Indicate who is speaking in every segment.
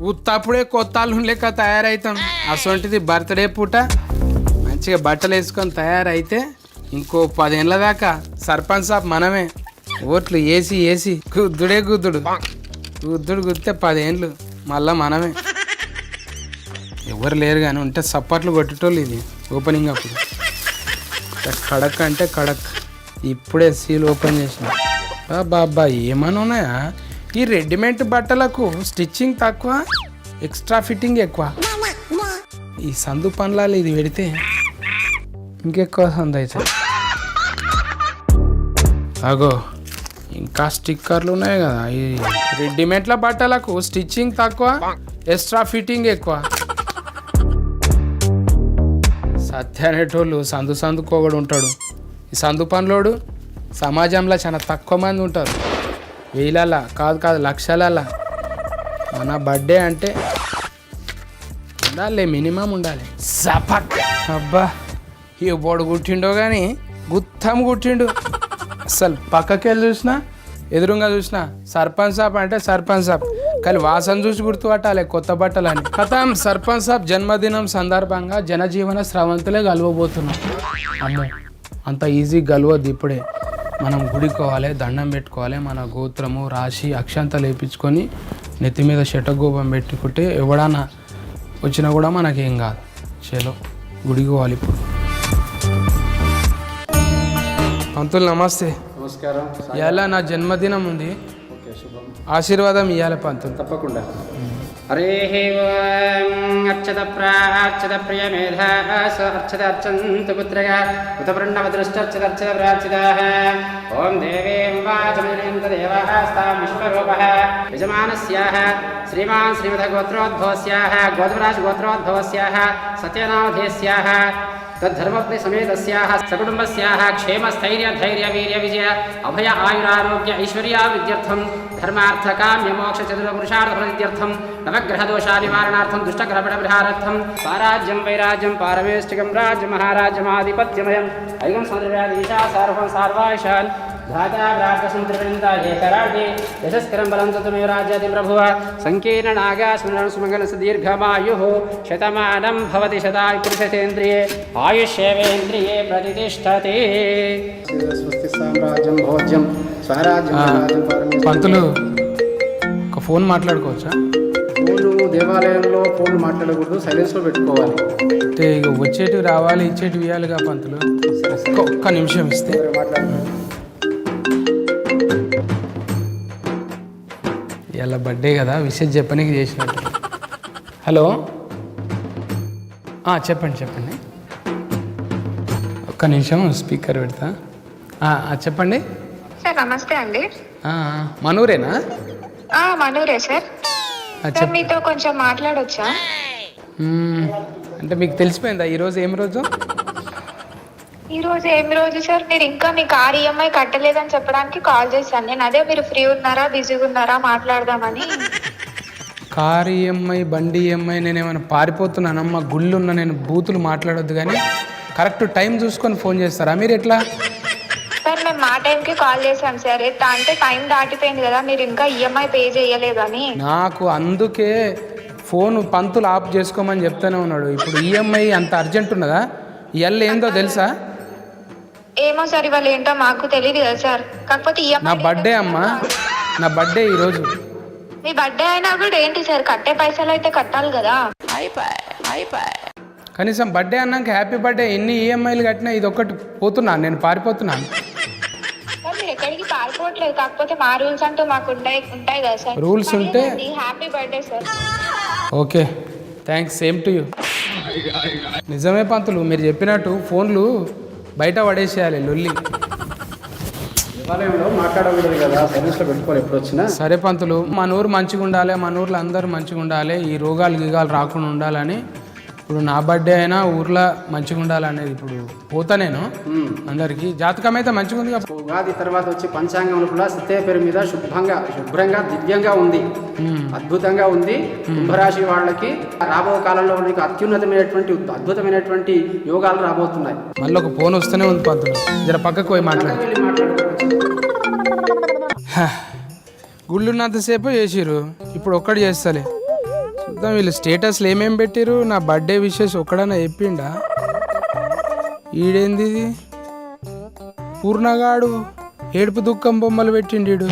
Speaker 1: ఉత్తప్పుడే కొత్త లేక లెక్క తయారవుతాం అసొంటిది బర్త్డే పూట మంచిగా బట్టలు వేసుకొని తయారైతే ఇంకో పదేళ్ళ దాకా సర్పంచ్ సాబ్ మనమే. ఓట్లు ఏసి ఏసి గుద్దుడే గుద్దుడు. గుద్దుడు గుద్దితే పదేళ్ళు మళ్ళా మనమే. ఎవరు లేరు కానీ ఉంటే సప్పట్లు కొట్టేటోళ్ళు ఇది ఓపెనింగ్ అప్పుడు. కడక్ అంటే కడక్. ఇప్పుడే సీల్ ఓపెన్ చేసిన. బాబా ఏమన్నా ఉన్నాయా? ఈ రెడీమేడ్ బట్టలకు స్టిచ్చింగ్ తక్కువ ఎక్స్ట్రా ఫిట్టింగ్ ఎక్కువ. ఈ సందు పనులాలు ఇది పెడితే ఇంకెక్కువ సందు అవుతుంది అగో ఇంకా స్టిక్కర్లు ఉన్నాయి కదా. ఈ రెడీమేడ్ల బట్టలకు స్టిచ్చింగ్ తక్కువ ఎక్స్ట్రా ఫిట్టింగ్ ఎక్కువ. సత్య అనేటోళ్ళు సందు సందుకోగడు ఉంటాడు. ఈ సందు పనులోడు సమాజంలో చాలా తక్కువ మంది ఉంటారు. వేలలా కాదు కాదు లక్షలలా. మన బర్త్డే అంటే ఉండాలి మినిమం ఉండాలి. సపక్ అబ్బా ఈ బోడు కుట్టిండో కానీ గుత్తం కుట్టిండు అసలు పక్కకి వెళ్ళి చూసినా ఎదురుగా చూసినా సర్పంచ్ సాబ్ అంటే సర్పంచ్ సాబ్. కానీ వాసన చూసి గుర్తుపట్టాలి కొత్త బట్టలు అని కథం సర్పంచ్ సాబ్ జన్మదినం సందర్భంగా జనజీవన స్రవంతులే కలవబోతున్నాం అమ్మో అంత ఈజీ గలవద్దు ఇప్పుడే. మనం గుడికోవాలి దండం పెట్టుకోవాలి మన గోత్రము రాశి అక్షంతలు వేయించుకొని నెత్తి మీద శటగోపం పెట్టుకుంటే ఎవడన్నా వచ్చినా కూడా మనకేం కాదు. చలో గుడికి పోవాలి ఇప్పుడు. పంతులు నమస్తే.
Speaker 2: నమస్కారం.
Speaker 1: ఇవాళ నా జన్మదినం ఉంది. ఆశీర్వాదం ఇవ్వాలి పంతులు.
Speaker 2: తప్పకుండా. హరే అర్చత ప్రార్చత ప్రియ మేధా అర్చత అర్చంతు పుత్రగా ఉత ప్రణవదృష్టర్చత అర్చత ప్రార్చిత ఓం దేవీం వాచమజనీం తదేవాస్తాం విశ్వరూపः యజమానస్యాः శ్రీమాన్ శ్రీమద तद्धर्मपत्निसमेतस्याः सकुटुम्बस्याः क्षेमस्थैर्यधैर्यवीर्यविजय अभय आयुरारोग्य ऐश्वर्यावृद्ध्यर्थं धर्मार्थकाम्यमोक्षचतुरपुरुषार्थफलसिद्ध्यर्थं नवग्रहदोषानिवारणार्थं दुष्टग्रहपणप्रहारार्थं पाराज्यं वैराज्यं पारमेष्टिकं राज्यमहाराज्यमाधिपत्यमयम् ऐगं सौन्दर्यादीशा सर्वं सर्वायशान् యశస్కరం బలం తతుమే రాజ్యాది ప్రభువ సంకీర్ణ నాగా స్మరణ సుమంగళ సుదీర్ఘమాయు శతమానం భవతి శతాయు పురుషసేంద్రియే ఆయుష్యేవేంద్రియే ప్రతిష్టతే స్వస్తి సామ్రాజ్యం భోజ్యం స్వరాజ్యం
Speaker 1: ఆ, పంతులు ఒక ఫోన్ మాట్లాడుకోవచ్చా?
Speaker 2: దేవాలయంలో ఫోన్లు మాట్లాడకూడదు సైలెన్స్లో పెట్టుకోవాలి.
Speaker 1: అంటే ఇక వచ్చేటివి రావాలి ఇచ్చేటివి ఇవ్వాలిగా పంతులు. ఒక్క- ఒక్క నిమిషం ఇస్తే.
Speaker 2: మాట్లాడు
Speaker 1: ఇలా బర్త్డే కదా విషయం చెప్పనీకి చేసినట్టు. హలో? చెప్పండి చెప్పండి. ఒక్క నిమిషం స్పీకర్ పెడతా. చెప్పండి.
Speaker 3: సార్ నమస్తే అండి.
Speaker 1: మనూరేనా?
Speaker 3: మనూరే సార్. సార్ మీతో కొంచెం మాట్లాడొచ్చా.
Speaker 1: అంటే మీకు తెలిసిపోయిందా ఈరోజు ఏం రోజు?
Speaker 3: ఈ రోజు ఏం రోజు సార్? మీరు ఇంకా మీ కార్ ఈఎంఐ కట్టలేదని చెప్పడానికి కాల్ చేశాను. నేను అదే మీరు ఫ్రీ ఉన్నారా బిజీగా ఉన్నారా మాట్లాడదామని.
Speaker 1: కారు ఈఎంఐ బండి ఈఎంఐ నేను ఏమైనా పారిపోతున్నానమ్మా? గుళ్ళు ఉన్న నేను బూతులు మాట్లాడొద్దు కానీ కరెక్ట్ టైం చూసుకొని ఫోన్ చేస్తారా? మీరు ఎట్లా?
Speaker 3: సార్ మేము మా టైంకి కాల్ చేశాం సార్. ఎట్లా అంటే టైం దాటిపోయింది కదా మీరు ఇంకా ఈఎంఐ పే చేయలేదని.
Speaker 1: నాకు అందుకే ఫోన్ పంతులు ఆఫ్ చేసుకోమని చెప్తానే ఉన్నాడు. ఇప్పుడు ఈఎంఐ అంత అర్జెంట్ ఉన్నదా? ఇవాళ ఏందో తెలుసా?
Speaker 3: ఏమో సార్ ఇవాళ ఏంటో మాకు తెలియదు కదా సార్. కాకపోతే ఈఎంఐ
Speaker 1: నా బర్త్డే అమ్మా. నా బర్త్డే ఈరోజు.
Speaker 3: మీ బర్త్డే అయినా కూడా ఏంటి సార్ కట్టే పైసలు అయితే కట్టాలి కదా.
Speaker 1: కనీసం బర్త్డే అన్నాక హ్యాపీ బర్త్డే ఎన్ని ఈఎంఐలు కట్టినా ఇది ఒక్కటి పోతున్నాను నేను పారిపోతున్నాను.
Speaker 3: మీరు ఎక్కడికి పారిపోవట్లేదు. కాకపోతే మా రూల్స్ అంటూ మాకు ఉంటాయి ఉంటాయి కదా సార్.
Speaker 1: రూల్స్ ఉంటే
Speaker 3: happy birthday sir.
Speaker 1: Okay. Thanks same to you. నిజమే పంతులు మీరు చెప్పినట్టు ఫోన్లు బయట పడేసేయాలి లొల్లి.
Speaker 2: మాట్లాడకూడదు కదా సైలెన్స్లో పెట్టుకోవాలి ఎప్పుడు వచ్చినా.
Speaker 1: సరే పంతులు మన ఊరు మంచిగా ఉండాలి మన ఊర్లో అందరూ మంచిగా ఉండాలి ఈ రోగాలు గీగాలు రాకుండా ఉండాలని ఇప్పుడు నా బర్త్డే అయినా ఊర్లో మంచిగా ఉండాలనేది ఇప్పుడు పోతా నేను. అందరికీ జాతకం అయితే మంచిగా ఉంది
Speaker 2: ఉగాది తర్వాత వచ్చి పంచాంగం కూడా సత్య పేరు మీద శుభ్రంగా శుభ్రంగా దివ్యంగా ఉంది. అద్భుతంగా ఉంది. కుంభరాశి వాళ్ళకి రాబో కాలంలో నీకు అత్యున్నతమైనటువంటి అద్భుతమైనటువంటి యోగాలు రాబోతున్నాయి.
Speaker 1: మళ్ళీ ఒక ఫోన్ వస్తూనే ఉంది పంతులు. జర పక్కకు పోయి మాట్లాడు.
Speaker 2: వెళ్ళి మాట్లాడుకోవచ్చు
Speaker 1: గుళ్ళు ఉన్నంతసేపు చేసిర్రు. ఇప్పుడు ఒక్కటి చేస్తలే. మొత్తం వీళ్ళు స్టేటస్లు ఏమేం పెట్టిరు నా బర్త్డే విషెస్ ఒక్కడన్నా చెప్పిండా? ఈడేంది ఇది? పూర్ణగాడు ఏడుపు దుఃఖం బొమ్మలు పెట్టిండు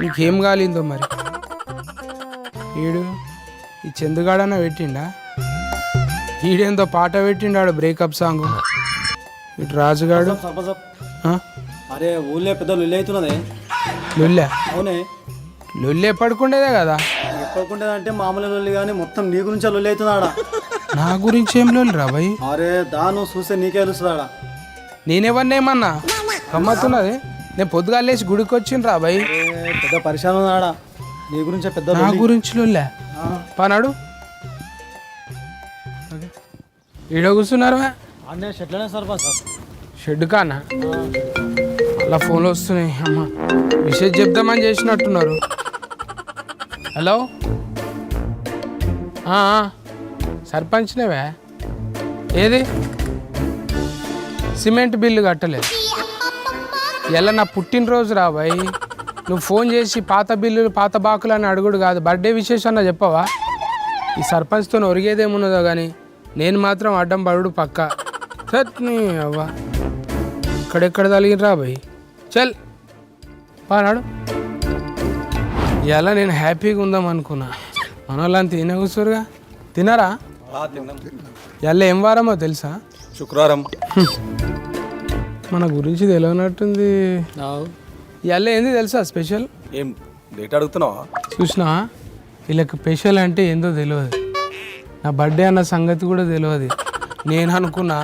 Speaker 1: నీకేం కాలిందో మరి? ఈడు ఈ చందుగాడన్న పెట్టిండా? ఈడేందో పాట పెట్టిండాడు బ్రేకప్ సాంగ్. ఇటు రాజుగాడు. ఆ?
Speaker 4: అరే ఊళ్ళో పెద్ద లొల్లి అవుతున్నదే.
Speaker 1: లొల్లె?
Speaker 4: అవునే.
Speaker 1: లొల్లె పడుకుండేదే కదా?
Speaker 4: ఎప్పటికుంటే మామూలు లొల్లి కానీ మొత్తం నీ గురించి లొల్లి అవుతున్నాడా
Speaker 1: నా గురించి ఏం లొల్లి రా భయ్.
Speaker 4: అరే దాను చూస్తే నీకే తెలుస్తుందా
Speaker 1: నేనెవరినేమన్నా గమ్మత్తున్నది నేను పొద్దుగా లేచి గుడికి వచ్చిన రా భయ్.
Speaker 4: పెద్ద పరిశాన్ ఉన్నాడా నీ గురించే పెద్ద
Speaker 1: నా
Speaker 4: లొల్లి.
Speaker 1: గురించి లొల్లె? పనాడు. ఈడ కూర్చున్నారు
Speaker 4: అన్నే షెట్లనే సర్పంచ్ సార్.
Speaker 1: షెడ్ కానా? అలా ఫోన్లు వస్తున్నాయి అమ్మ. విషయం చెప్దామని చేసినట్టున్నారు. హలో? సర్పంచ్నేవే? ఏది? సిమెంట్ బిల్లు కట్టలేదు. ఎలా నా పుట్టినరోజు రా నువ్వు ఫోన్ చేసి పాత బిల్లులు పాత బాకులు అని అడుగుడు కాదు. బర్త్డే విశేషం అన్న చెప్పవా? ఈ సర్పంచ్తో ఒరిగేదేమున్నదో కానీ నేను మాత్రం అడ్డం పడుడు పక్క. సత్ని అవ్వా. ఇక్కడెక్కడ తలిగిరా బాయ్ చల్. పానాడు ఇలా నేను హ్యాపీగా ఉందాం అనుకున్నా. మన వాళ్ళని తినే కూర్చోరుగా తినరా? ఇలా ఏం వారమో తెలుసా?
Speaker 4: శుక్రవారం.
Speaker 1: మన గురించి తెలియనట్టుంది ఇవాళ ఏంది తెలుసా స్పెషల్?
Speaker 4: ఏం డేట్ అడుగుతున్నావా?
Speaker 1: చూసినా వీళ్ళకి స్పెషల్ అంటే ఏందో తెలియదు నా బర్త్డే అన్న సంగతి కూడా తెలియదు నేను అనుకున్నా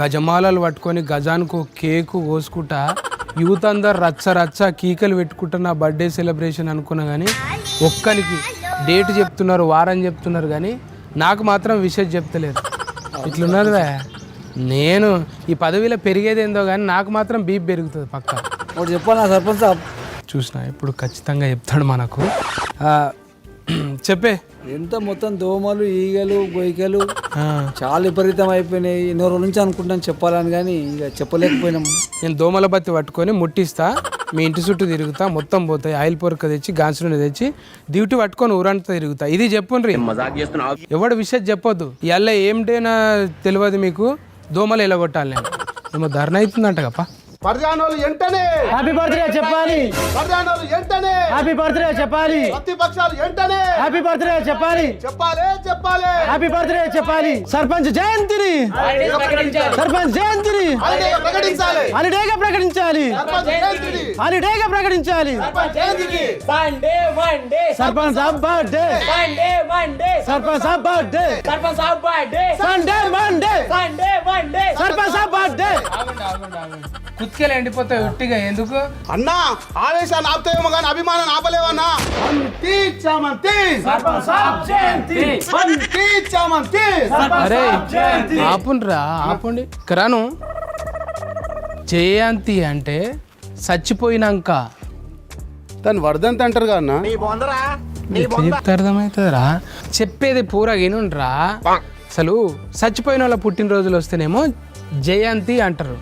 Speaker 1: గజమాలలు పట్టుకొని గజానికి ఒక కేకు కోసుకుంటా యూత్ అందరు రచ్చ రచ్చ కీకలు పెట్టుకుంటా నా బర్త్డే సెలబ్రేషన్ అనుకున్నా కానీ ఒక్కరికి డేట్ చెప్తున్నారు వారం చెప్తున్నారు కానీ నాకు మాత్రం విషయం చెప్తలేరు. ఇట్లున్నదివే నేను ఈ పదవిలో పెరిగేది ఏందో కానీ నాకు మాత్రం బీప్ పెరుగుతుంది పక్కా.
Speaker 4: ఒకటి చెప్పాలా సర్పంచ్
Speaker 1: చూసిన ఇప్పుడు ఖచ్చితంగా చెప్తాడు మనకు. చెప్పే.
Speaker 4: ఎంత మొత్తం దోమలు ఈగలు గొయ్యలు
Speaker 1: ఆ,
Speaker 4: చాలా విపరీతం అయిపోయినాయి. ఎన్నో రోజుల నుంచి అనుకుంటాను చెప్పాలని కానీ ఇక చెప్పలేకపోయినాం.
Speaker 1: నేను దోమల బత్తి పట్టుకొని ముట్టిస్తా మీ ఇంటి చుట్టూ తిరుగుతా మొత్తం పోతాయి. ఆయిల్ పొరక తెచ్చి గాన్స్ నూనె తెచ్చి డ్యూటీ పట్టుకొని ఊరంతా తిరుగుతా. ఇది చెప్పుండ్రి ఎవడు విషయం చెప్పొద్దు. ఇవాళ ఏం డేనా తెలియదు మీకు? దోమలు ఎలగొట్టాలి నేను. ఏమో ధర్నా అవుతుందంట కప్ప
Speaker 5: పరదానోళ్ళు వెంటనే
Speaker 4: హ్యాపీ బర్త్డే చెప్పాలి.
Speaker 5: పరదానోళ్ళు వెంటనే
Speaker 4: హ్యాపీ బర్త్డే చెప్పాలి.
Speaker 5: ప్రతిపక్షాలు వెంటనే
Speaker 4: హ్యాపీ బర్త్డే చెప్పాలి.
Speaker 5: చెప్పాలి చెప్పాలి.
Speaker 4: హ్యాపీ బర్త్డే చెప్పాలి. సర్పంచ్ జయంతిని. సర్పంచ్ జయంతిని.
Speaker 5: హాలిడే ప్రకటించాలి.
Speaker 4: హాలిడేగా ప్రకటించాలి. హాలిడేగా ప్రకటించాలి.
Speaker 5: సర్పంచ్ జయంతికి
Speaker 6: Monday, Monday,
Speaker 4: sarpanch birthday. Sarpanch birthday. Sunday Monday
Speaker 6: Sunday, Monday,
Speaker 4: sarpanch birthday.
Speaker 1: కుత్కెలు ఎండిపోతాయి ఒట్టిగా. ఎందుకు?
Speaker 5: అన్నా ఆవేశాన్ని ఆపుతాయేమో కానీ అభిమానాన్ని ఆపలేవన్నా. మంతి చామంతి మంతి చామంతి
Speaker 1: అరే ఆపుండ్రా ఆపండి. కరాను జయంతి అంటే చచ్చిపోయినాక.
Speaker 5: దాన్ని వర్ధంతి అంటారు కదా అన్న.
Speaker 1: చెప్తే అర్థమవుతుందిరా. చెప్పేది పూరా వినుండ్రా. అసలు చచ్చిపోయిన వాళ్ళ పుట్టినరోజులు వస్తేనేమో జయంతి అంటారు.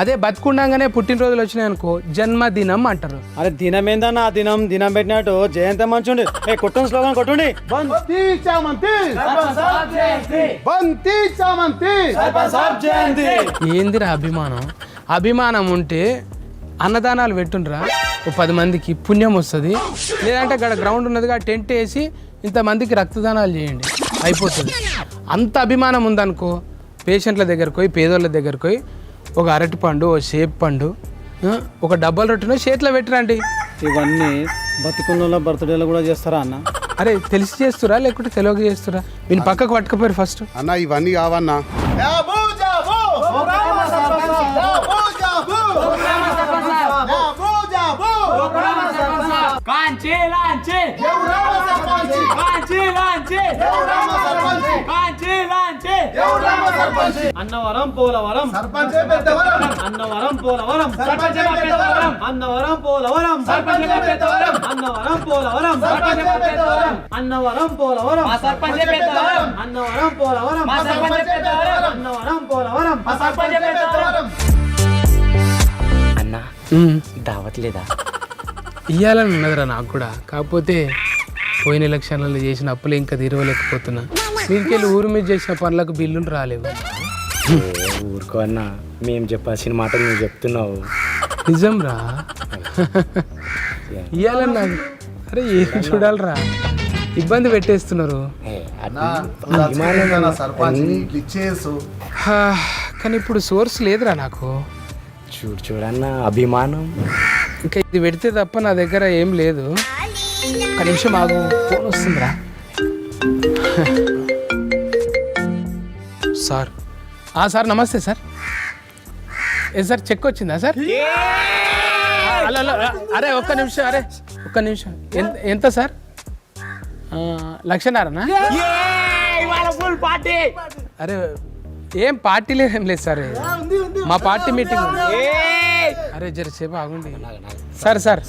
Speaker 1: అదే బతుకుండగానే పుట్టినరోజులు వచ్చినాయి అనుకో జన్మదినం అంటారు.
Speaker 4: అరే దినం ఏందన్నా ఆ దినం? దినం పెట్టినట్టు జయంతి మంచుండి ఏ కొట్టండి స్లోగన్ కొట్టుండి.
Speaker 5: బంతి చామంతి. బంతి చామంతి.
Speaker 4: జయంతి.
Speaker 1: ఏందిరా అభిమానం? అభిమానం ఉంటే అన్నదానాలు పెట్టుండ్రా. ఓ పది మందికి పుణ్యం వస్తుంది. లేదంటే అక్కడ గ్రౌండ్ ఉన్నదిగా టెంట్ వేసి ఇంతమందికి రక్తదానాలు చేయండి. అయిపోతుంది. అంత అభిమానం ఉందనుకో పేషెంట్ల దగ్గరకు పోయి పేదోళ్ళ దగ్గరకు పోయి ఒక అరటి పండు ఓ సేప్ పండు ఒక డబ్బల రొట్టెను చేతిలో పెట్టిరండి.
Speaker 4: ఇవన్నీ బతికున్న బర్త్డేలు కూడా చేస్తారా అన్న?
Speaker 1: అరే తెలిసి చేస్తురా లేకుంటే తెలియక చేస్తురా? వీని పక్కకు పట్టుకపోయారు ఫస్ట్.
Speaker 5: అన్న ఇవన్నీ కావన్నా?
Speaker 4: అన్నవరం పోలవరం.
Speaker 5: సర్పంచే పెద్దవరం?
Speaker 4: అన్నవరం పోలవరం. అన్నవరం పోలవరం. అన్నవరం పోలవరం. అన్నవరం పోలవరం. అన్నవరం పోలవరం. అన్నవరం పోలవరం.
Speaker 7: అన్నా దావత్ లేదా
Speaker 1: ఇయ్యాలని ఉన్నదిరా నాకు కూడా. కాకపోతే పోయిన ఎలక్షన్లలో చేసిన అప్పులు ఇంకా తీరవలేకపోతున్నా. మీరికెళ్ళి ఊరు మీద చేసిన పనులకు బిల్లులు రాలేవు.
Speaker 7: ఊరుకో అన్న మేము చెప్పాల్సిన మాట నువ్వు చెప్తున్నావు.
Speaker 1: నిజం రా ఇయ్యాలన్నా అరే ఏం చూడాలరా? ఇబ్బంది పెట్టేస్తున్నారు. హా, కానీ ఇప్పుడు సోర్స్ లేదురా నాకు.
Speaker 7: చూడు చూడన్న అభిమానం.
Speaker 1: ఇంకా ఇది పెడితే తప్ప నా దగ్గర ఏం లేదు. ఒక నిమిషం ఆగు ఫోన్ వస్తుందిరా. సార్. ఆ, సార్ నమస్తే సార్. ఏ సార్ చెక్ వచ్చిందా సార్? హలో హలో అరే ఒక్క నిమిషం అరే ఒక్క నిమిషం. ఎంత ఎంత సార్? లక్షన్నరనా? అరే ఏం పార్టీ లేదు ఏం లేదు సార్. మా పార్టీ మీటింగ్. అరే జర సేపు ఆగుండి. సార్ సార్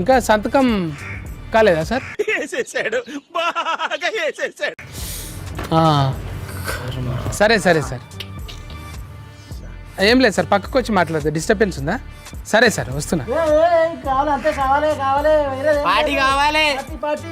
Speaker 1: ఇంకా సంతకం కాలేదా సార్. సరే సరే సార్. ఏం లేదు సార్ పక్కకు వచ్చి మాట్లాడదు. డిస్టర్బెన్స్ ఉందా? సరే సార్ వస్తున్నా.
Speaker 4: కావాలి అంతే కావాలి కావాలి. వేరే
Speaker 6: పార్టీ కావాలి.
Speaker 4: Party party